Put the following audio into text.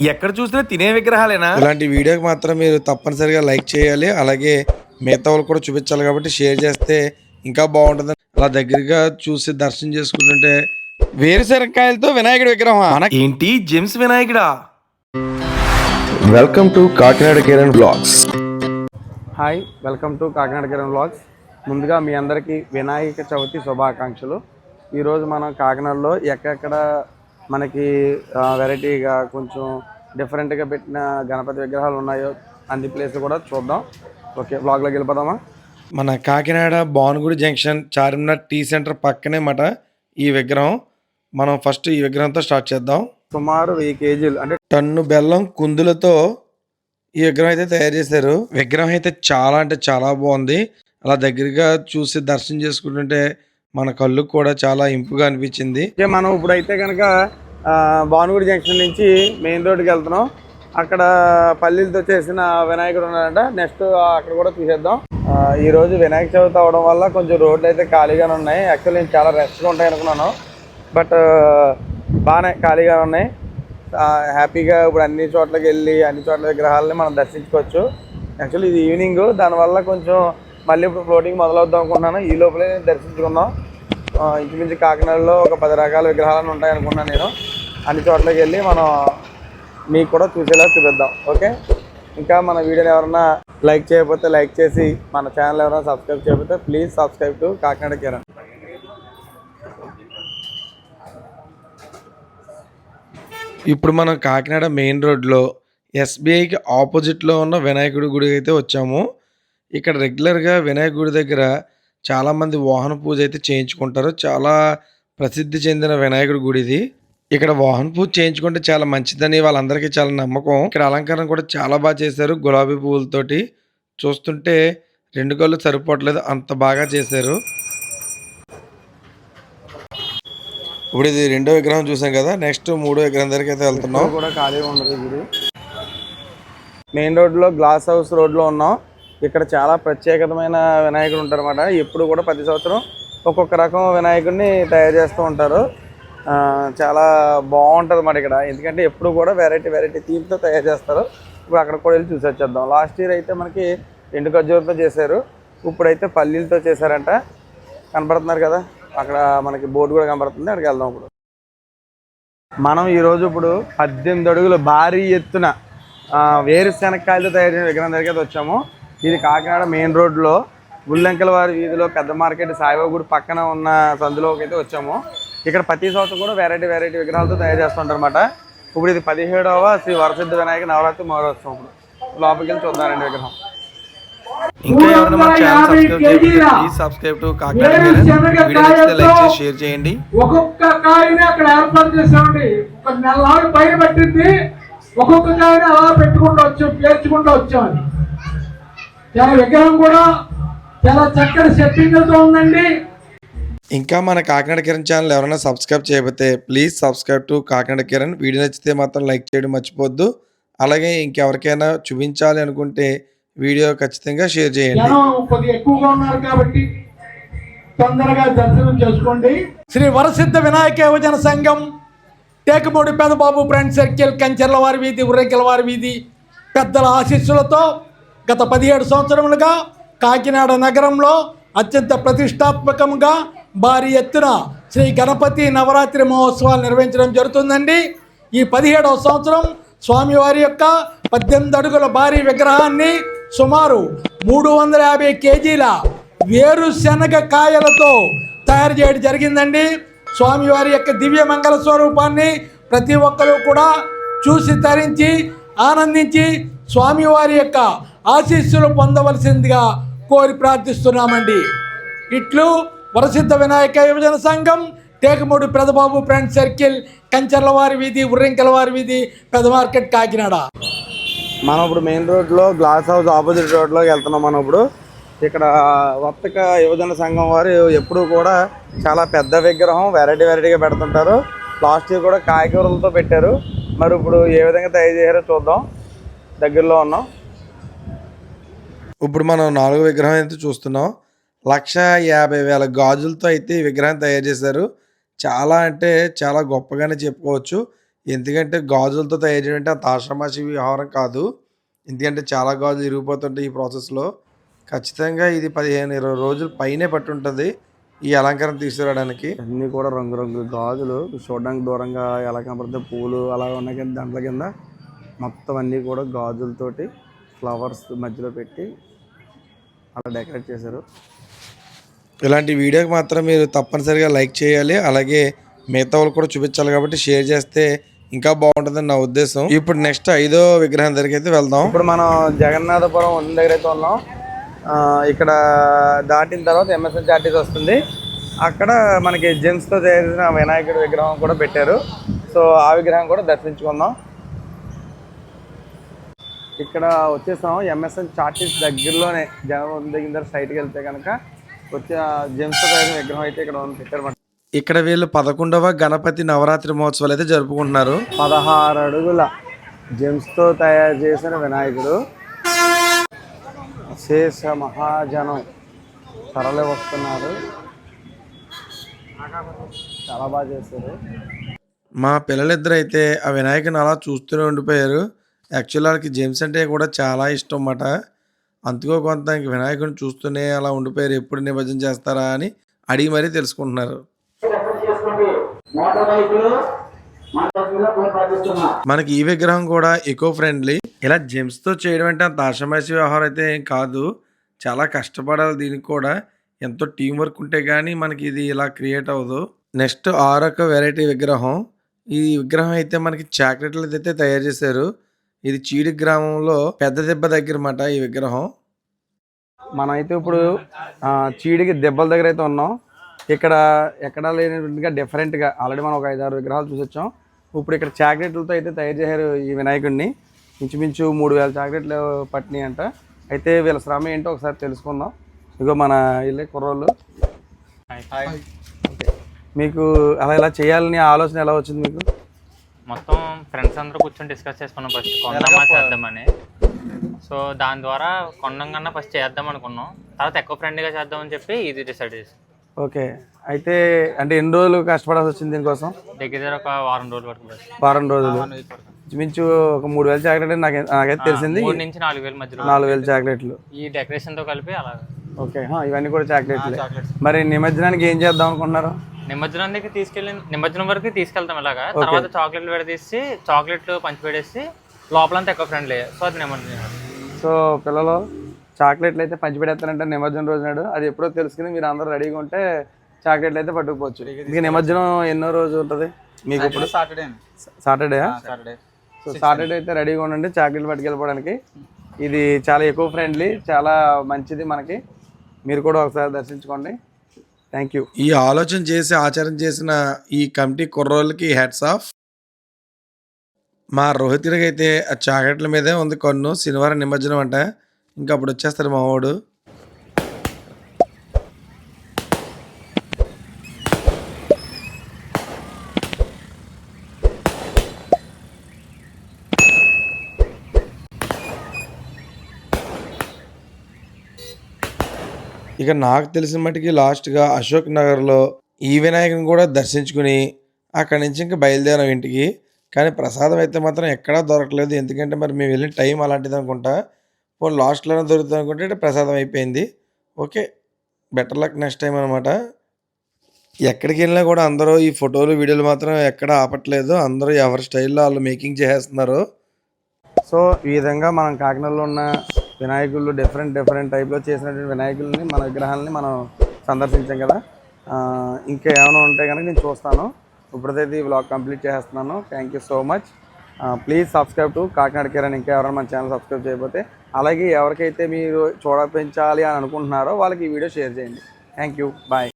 ఎక్కడ చూసినా తినే విగ్రహాలేనా? ఇలాంటి వీడియోకి మాత్రం మీరు తప్పనిసరిగా లైక్ చేయాలి. అలాగే మిగతా వాళ్ళు కూడా చూపించాలి కాబట్టి షేర్ చేస్తే ఇంకా బాగుంటుంది. అలా దగ్గరగా చూసి దర్శనం చేసుకుంటుంటే వేరుశనక్కాయలతో వినాయకుడి విగ్రహం ఏంటి James వినాయకుడా? Welcome to Kakinada Kiran blogs. Hi welcome to Kakinada Kiran blogs. ముందుగా మీ అందరికీ వినాయక చవితి శుభాకాంక్షలు. ఈరోజు మనం కాకినాడలో ఎక్కడెక్కడ మనకి వెరైటీగా కొంచెం డిఫరెంట్గా పెట్టిన గణపతి విగ్రహాలు ఉన్నాయో అన్ని ప్లేస్లు కూడా చూద్దాం. ఓకే బ్లాగ్లోకి వెళ్ళిపోదామా? మన Kakinada Bhanugudi junction Charminar tea centre పక్కనే మాట ఈ విగ్రహం. మనం ఫస్ట్ ఈ విగ్రహంతో స్టార్ట్ చేద్దాం. సుమారు వెయ్యి కేజీలు అంటే టన్ను బెల్లం కుందులతో ఈ విగ్రహం అయితే తయారు చేశారు. విగ్రహం అయితే చాలా అంటే చాలా బాగుంది. అలా దగ్గరగా చూసి దర్శనం చేసుకుంటుంటే మన కళ్ళు కూడా చాలా ఇంపుగా అనిపించింది. మనం ఇప్పుడైతే కనుక భానుగుడి జంక్షన్ నుంచి మెయిన్ రోడ్కి వెళ్తున్నాం. అక్కడ పల్లీలతో చేసిన వినాయకుడు ఉన్నాడంట. నెక్స్ట్ అక్కడ కూడా చూసేద్దాం. ఈరోజు ఈ రోజు వినాయక చవితి అవడం వల్ల కొంచెం రోడ్లు అయితే ఖాళీగానే ఉన్నాయి. యాక్చువల్లీ నేను చాలా రెస్ట్గా ఉంటాయి అనుకున్నాను. బట్ బాగానే ఖాళీగా ఉన్నాయి. హ్యాపీగా ఇప్పుడు అన్ని చోట్లకి వెళ్ళి అన్ని చోట్ల విగ్రహాలని మనం దర్శించుకోవచ్చు. యాక్చువల్లీ ఇది ఈవినింగ్ దానివల్ల కొంచెం మళ్ళీ ఇప్పుడు ఫ్లోటింగ్ మొదలవుద్దాం అనుకుంటున్నాను. ఈ లోపలే దర్శించుకుందాం. ఇంచుమించు కాకినాడలో ఒక పది రకాల విగ్రహాలను ఉంటాయి అనుకున్నాను నేను. అన్ని చోట్లకి వెళ్ళి మనం మీకు కూడా చూసేలా చూపిద్దాం. ఓకే? ఇంకా మన వీడియోని ఎవరైనా లైక్ చేయకపోతే లైక్ చేసి మన ఛానల్ ఎవరైనా సబ్స్క్రైబ్ చేయకపోతే please subscribe to Kakinada Kiran. ఇప్పుడు మనం కాకినాడ మెయిన్ రోడ్లో ఎస్బీఐకి ఆపోజిట్లో ఉన్న వినాయకుడి గుడి అయితే వచ్చాము. ఇక్కడ రెగ్యులర్గా వినాయక గుడి దగ్గర చాలామంది వాహన పూజ అయితే చేయించుకుంటారు. చాలా ప్రసిద్ధి చెందిన వినాయకుడి గుడి ఇది. ఇక్కడ వాహన పూజ చేయించుకుంటే చాలా మంచిదని వాళ్ళందరికీ చాలా నమ్మకం. ఇక్కడ అలంకరణ కూడా చాలా బాగా చేశారు గులాబీ పువ్వులతోటి. చూస్తుంటే రెండు కళ్ళు సరిపోవట్లేదు అంత బాగా చేశారు. ఇప్పుడు ఇది రెండో విగ్రహం చూసాం కదా నెక్స్ట్ మూడో విగ్రహం దగ్గరికి అయితే వెళ్తున్నాం. కూడా ఖాళీ ఉండదు గుడి మెయిన్ రోడ్లో గ్లాస్ హౌస్ రోడ్లో ఉన్నాం. ఇక్కడ చాలా ప్రత్యేకతమైన వినాయకుడు ఉంటారన్నమాట. ఎప్పుడు కూడా ప్రతి సంవత్సరం ఒక్కొక్క రకం వినాయకుడిని తయారు చేస్తూ ఉంటారు. ఆ, చాలా బాగుంటుంది అన్నమాట ఇక్కడ. ఎందుకంటే ఎప్పుడు కూడా వెరైటీ వెరైటీ థీమ్తో తయారు చేస్తారు. ఇప్పుడు అక్కడ కూడా వెళ్ళి చూసి వచ్చేద్దాం. లాస్ట్ ఇయర్ అయితే మనకి ఎండు ఖర్జూరతో చేశారు. ఇప్పుడైతే పల్లీలతో చేశారంట. కనపడుతున్నారు కదా? అక్కడ మనకి బోర్డు కూడా కనపడుతుంది. అక్కడికి వెళ్దాం ఇప్పుడు. మనం ఈరోజు ఇప్పుడు పద్దెనిమిది అడుగులు భారీ ఎత్తున ఆ, వేరుశెనక్కాయలతో తయారు చేసిన విగ్రహం దగ్గరికి అయితే వచ్చాము. ఇది కాకినాడ మెయిన్ రోడ్లో గుల్లెంకల వారి వీధిలో పెద్ద మార్కెట్ సాయిబాబా గుడి పక్కన ఉన్న సందులోకి అయితే వచ్చాము. ఇక్కడ ప్రతి సంవత్సరం కూడా వెరైటీ వెరైటీ విగ్రహాలతో తయారు చేస్తుంటారు అనమాట ఇప్పుడు ఇది పదిహేడవ శ్రీ వరసిద్ధ వినాయక నవరాత్రి మహోత్సవం ఇప్పుడు. లోపలికి వెళ్ళి చూద్దారండి విగ్రహం. ఇంకా ఎవరైనా మన ఛానల్ సబ్స్క్రైబ్ చేయకపోతే please subscribe to Kakinada video నచ్చితే లైక్ చేసి షేర్ చేయండి. ఒక్కొక్క కాయని అక్కడ ఏర్పాటు చేసామండి ఒక నెల పైన పట్టింది. ఒక్కొక్క కాయని అలా పెట్టుకుంటూ వచ్చాం పేర్చుకుంటూ వచ్చామని చాలా విగ్రహం కూడా చాలా చక్కటి సెట్టింగ్లతో ఉందండి. ఇంకా మన కాకినాడ కిరణ్ ఛానల్ ఎవరైనా సబ్స్క్రైబ్ చేయకపోతే please subscribe to Kakinada Kiran. Video నచ్చితే మాత్రం లైక్ చేయడం మర్చిపోద్దు. అలాగే ఇంకెవరికైనా చూపించాలి అనుకుంటే వీడియో ఖచ్చితంగా షేర్ చేయండి. కొద్దిగా ఎక్కువగా ఉన్నారు కాబట్టి తొందరగా దర్శనం చేసుకోండి. శ్రీ వరసిద్ధ వినాయక యువజన సంఘం టేకమూడి పెదబాబు ఫ్రెండ్ సర్కిల్ కంచెర్ల వారి వీధి ఉర్రెంకెల వారి వీధి పెద్దల ఆశీస్సులతో గత పదిహేడు సంవత్సరములుగా కాకినాడ నగరంలో అత్యంత ప్రతిష్టాత్మకంగా భారీ ఎత్తున శ్రీ గణపతి నవరాత్రి మహోత్సవాలు నిర్వహించడం జరుగుతుందండి. ఈ పదిహేడవ సంవత్సరం స్వామివారి యొక్క పద్దెనిమిది అడుగుల భారీ విగ్రహాన్ని సుమారు మూడు వందల యాభై కేజీల వేరుశనగ కాయలతో తయారు చేయడం జరిగిందండి. స్వామివారి యొక్క దివ్య మంగళ స్వరూపాన్ని ప్రతి ఒక్కరూ కూడా చూసి తరించి ఆనందించి స్వామివారి యొక్క ఆశీస్సులు పొందవలసిందిగా కోరి ప్రార్థిస్తున్నామండి. ఇట్లు వరసిద్ధ వినాయక యువజన సంఘం టేకమూడి పెదబాబు ఫ్రెండ్ సర్కిల్ కంచర్ల వారి వీధి ఉర్రింకల వారి వీధి పెద్ద మార్కెట్ కాకినాడ. మనం ఇప్పుడు మెయిన్ రోడ్లో గ్లాస్ హౌస్ ఆపోజిట్ రోడ్లోకి వెళ్తున్నాం మనం ఇప్పుడు ఇక్కడ వర్తక యువజన సంఘం వారు ఎప్పుడూ కూడా చాలా పెద్ద విగ్రహం వెరైటీ వెరైటీగా పెడుతుంటారు. లాస్ట్ ఇయర్ కూడా కాయగూరలతో పెట్టారు. మరి ఇప్పుడు ఏ విధంగా తయారు చేశారో చూద్దాం. దగ్గరలో ఉన్నాం. ఇప్పుడు మనం నాలుగో విగ్రహం అయితే చూస్తున్నాం. లక్ష యాభై వేల గాజులతో అయితే ఈ విగ్రహం తయారు చేశారు. చాలా అంటే చాలా గొప్పగానే చెప్పుకోవచ్చు. ఎందుకంటే గాజులతో తయారు చేయడం అంటే అంత ఆషామాషి వ్యవహారం కాదు. ఎందుకంటే చాలా గాజులు ఇరిగిపోతుంటాయి ఈ ప్రాసెస్లో. ఖచ్చితంగా ఇది పదిహేను ఇరవై రోజులు పైనే పట్టుంటుంది ఈ అలంకరణ తీసుకురావడానికి. అన్నీ కూడా రంగురంగుల గాజులు. చూడడానికి దూరంగా ఎలా కనపడితే పూలు అలా ఉన్నాయి కానీ దాంట్లో కింద మొత్తం అన్నీ కూడా గాజులతోటి ఫ్లవర్స్ మధ్యలో పెట్టి అలా డెకరేట్ చేశారు. ఇలాంటి వీడియోకి మాత్రం మీరు తప్పనిసరిగా లైక్ చేయాలి. అలాగే మిగతా వాళ్ళు కూడా చూపించాలి కాబట్టి షేర్ చేస్తే ఇంకా బాగుంటుందని నా ఉద్దేశం. ఇప్పుడు నెక్స్ట్ ఐదో విగ్రహం దగ్గరికి అయితే వెళ్దాం. ఇప్పుడు మనం జగన్నాథపురం ఉన్న దగ్గర అయితే ఉన్నాం. ఇక్కడ దాటిన తర్వాత ఎంఎస్ఎన్ చార్టీస్ వస్తుంది. అక్కడ మనకి జెంట్స్తో చేసిన వినాయకుడి విగ్రహం కూడా పెట్టారు. సో ఆ విగ్రహం కూడా దర్శించుకుందాం. ఇక్కడ వచ్చేసాం ఎంఎస్ఎన్ చార్టీస్ దగ్గరలోనే. జనం దిగిన తర్వాత సైడ్కి వెళ్తే కనుక వచ్చే జెమ్స్ తయారు విగ్రహం అయితే ఇక్కడ ఉంది. పెట్టారు ఇక్కడ వీళ్ళు పదకొండవ గణపతి నవరాత్రి మహోత్సవాలు అయితే జరుపుకుంటున్నారు. పదహారు అడుగుల జెమ్స్తో తయారు చేసిన వినాయకుడు. శేష మహాజనం. తరలి వస్తున్నారు. చాలా బాగా చేశారు. మా పిల్లలిద్దరు అయితే ఆ వినాయకుని అలా చూస్తూనే ఉండిపోయారు. యాక్చువల్ వాళ్ళకి జేమ్స్ అంటే కూడా చాలా ఇష్టం అన్నమాట. అందుకో కొంత ఇంక వినాయకుడిని చూస్తూనే అలా ఉండిపోయారు. ఎప్పుడు నిమజ్జనం చేస్తారా అని అడిగి మరీ తెలుసుకుంటున్నారు. మనకి ఈ విగ్రహం కూడా ఎకో ఫ్రెండ్లీ ఇలా జెమ్స్తో చేయడం అంటే అంత ఆషమాషి వ్యవహారం అయితే ఏం కాదు. చాలా కష్టపడాలి దీనికి కూడా. ఎంతో టీం వర్క్ ఉంటే కానీ మనకి ఇది ఇలా క్రియేట్ అవ్వదు. నెక్స్ట్ ఆరొక వెరైటీ విగ్రహం. ఈ విగ్రహం అయితే మనకి చాక్లెట్లు అయితే తయారు చేశారు. ఇది చీడి గ్రామంలో పెద్ద దెబ్బ దగ్గర మాట ఈ విగ్రహం. మనం అయితే ఇప్పుడు ఆ, చీడికి దెబ్బల దగ్గర అయితే ఉన్నాం. ఇక్కడ ఎక్కడా లేనట్టుగా డిఫరెంట్గా ఆల్రెడీ మనం ఒక ఐదారు విగ్రహాలు చూసొచ్చాం. ఇప్పుడు ఇక్కడ చాక్లెట్లతో అయితే తయారు చేశారు ఈ వినాయకుడిని. ఇంచుమించు మూడు వేల చాక్లెట్లు పట్టినాయి అంట అయితే వీళ్ళ శ్రమ ఏంటో ఒకసారి తెలుసుకుందాం. ఇగో మన ఇల్లే కుర్రోళ్ళు. ఓకే. మీకు అలా ఇలా చేయాలని ఆలోచన ఎలా వచ్చింది మీకు? మొత్తం ఫ్రెండ్స్ అందరూ కూర్చొని డిస్కస్ చేసుకున్నాం ఫస్ట్ కొండమా చేద్దామని. సో దాని ద్వారా కొండం కన్నా ఫస్ట్ చేద్దాం అనుకున్నాం. తర్వాత ఎక్కువ ఫ్రెండ్గా చేద్దామని చెప్పి ఇది డిసైడ్ చేసాం. ఓకే. అయితే అంటే ఎన్ని రోజులు కష్టపడాల్సి వచ్చింది దీనికోసం? దగ్గర దగ్గర ఒక వారం రోజుల వరకు బస్. వారం రోజులు ఇంచుమించు ఒక మూడు వేల చాక్లెట్ నాకు నాకైతే తెలిసింది. మూడు నుంచి నాలుగు వేల మధ్యలో నాలుగు వేల చాక్లెట్లు ఈ డెకరేషన్తో కలిపి అలా ఓకే ఇవన్నీ కూడా చాక్లెట్లే మరి నిమజ్జనానికి ఏం చేద్దాం అనుకుంటున్నారు నిమజ్జనానికి తీసుకెళ్ళి నిమజ్జనం వరకు తీసుకెళ్తాం ఇలాగా. తర్వాత చాక్లెట్లు విడదీసి చాక్లెట్లు పంచి పెడేసి లోపలంతా ఎక్కువ ఫ్రెండ్లీ సో అది నిమజ్జనం సో పిల్లలు చాక్లెట్లు అయితే పంచిపెడతారంటే నిమజ్జనం రోజు నాడు. అది ఎప్పుడో తెలుసుకుని మీరు అందరూ రెడీగా ఉంటే చాక్లెట్లు అయితే పట్టుకుపోవచ్చు. ఇక నిమజ్జనం ఎన్నో రోజు ఉంటుంది? మీకు ఇప్పుడు Saturday Saturday Saturday so Saturday అయితే రెడీగా ఉండండి చాక్లెట్లు పట్టుకెళ్ళిపోవడానికి. ఇది చాలా ఎక్కువ ఫ్రెండ్లీ చాలా మంచిది మనకి. మీరు కూడా ఒకసారి దర్శించుకోండి. థ్యాంక్ యూ ఈ ఆలోచన చేసి ఆచరణ చేసిన ఈ కమిటీ కుర్రోళ్ళకి హెడ్స్ ఆఫ్ మా రోహితుడికి అయితే ఆ చాకెట్ల మీదే ఉంది కొన్ను. శనివారం నిమజ్జనం అంట. ఇంకా అప్పుడు వచ్చేస్తారు మా వాడు. ఇక నాకు తెలిసిన మటుకి లాస్ట్గా అశోక్ నగర్లో ఈ వినాయకుని కూడా దర్శించుకుని అక్కడి నుంచి ఇంకా బయలుదేరాం ఇంటికి. కానీ ప్రసాదం అయితే మాత్రం ఎక్కడా దొరకలేదు ఎందుకంటే మరి మేము వెళ్ళిన టైం అలాంటిది అనుకుంటా. పోనీ లాస్ట్లోనే దొరుకుతుంది అనుకుంటే ప్రసాదం అయిపోయింది. Okay better luck next time అనమాట ఎక్కడికి వెళ్ళినా కూడా అందరూ ఈ ఫోటోలు వీడియోలు మాత్రం ఎక్కడ ఆపట్లేదు. అందరూ ఎవరి స్టైల్లో వాళ్ళు మేకింగ్ చేసేస్తున్నారు. సో ఈ విధంగా మనం కాకినాడలో ఉన్న వినాయకులు డిఫరెంట్ డిఫరెంట్ టైప్లో చేసినటువంటి వినాయకుల్ని మన విగ్రహాలని మనం సందర్శించాం కదా. ఇంకా ఏమైనా ఉంటే కనుక నేను చూస్తాను. ఇప్పుడైతే ఈ వ్లాగ్ కంప్లీట్ చేస్తున్నాను. Thank you so much please subscribe to Kakinada Kiran. ఇంకా ఎవరైనా మన ఛానల్ సబ్స్క్రైబ్ చేయకపోతే అలాగే ఎవరికైతే మీరు చూడపించాలి అని అనుకుంటున్నారో వాళ్ళకి ఈ వీడియో షేర్ చేయండి. Thank you bye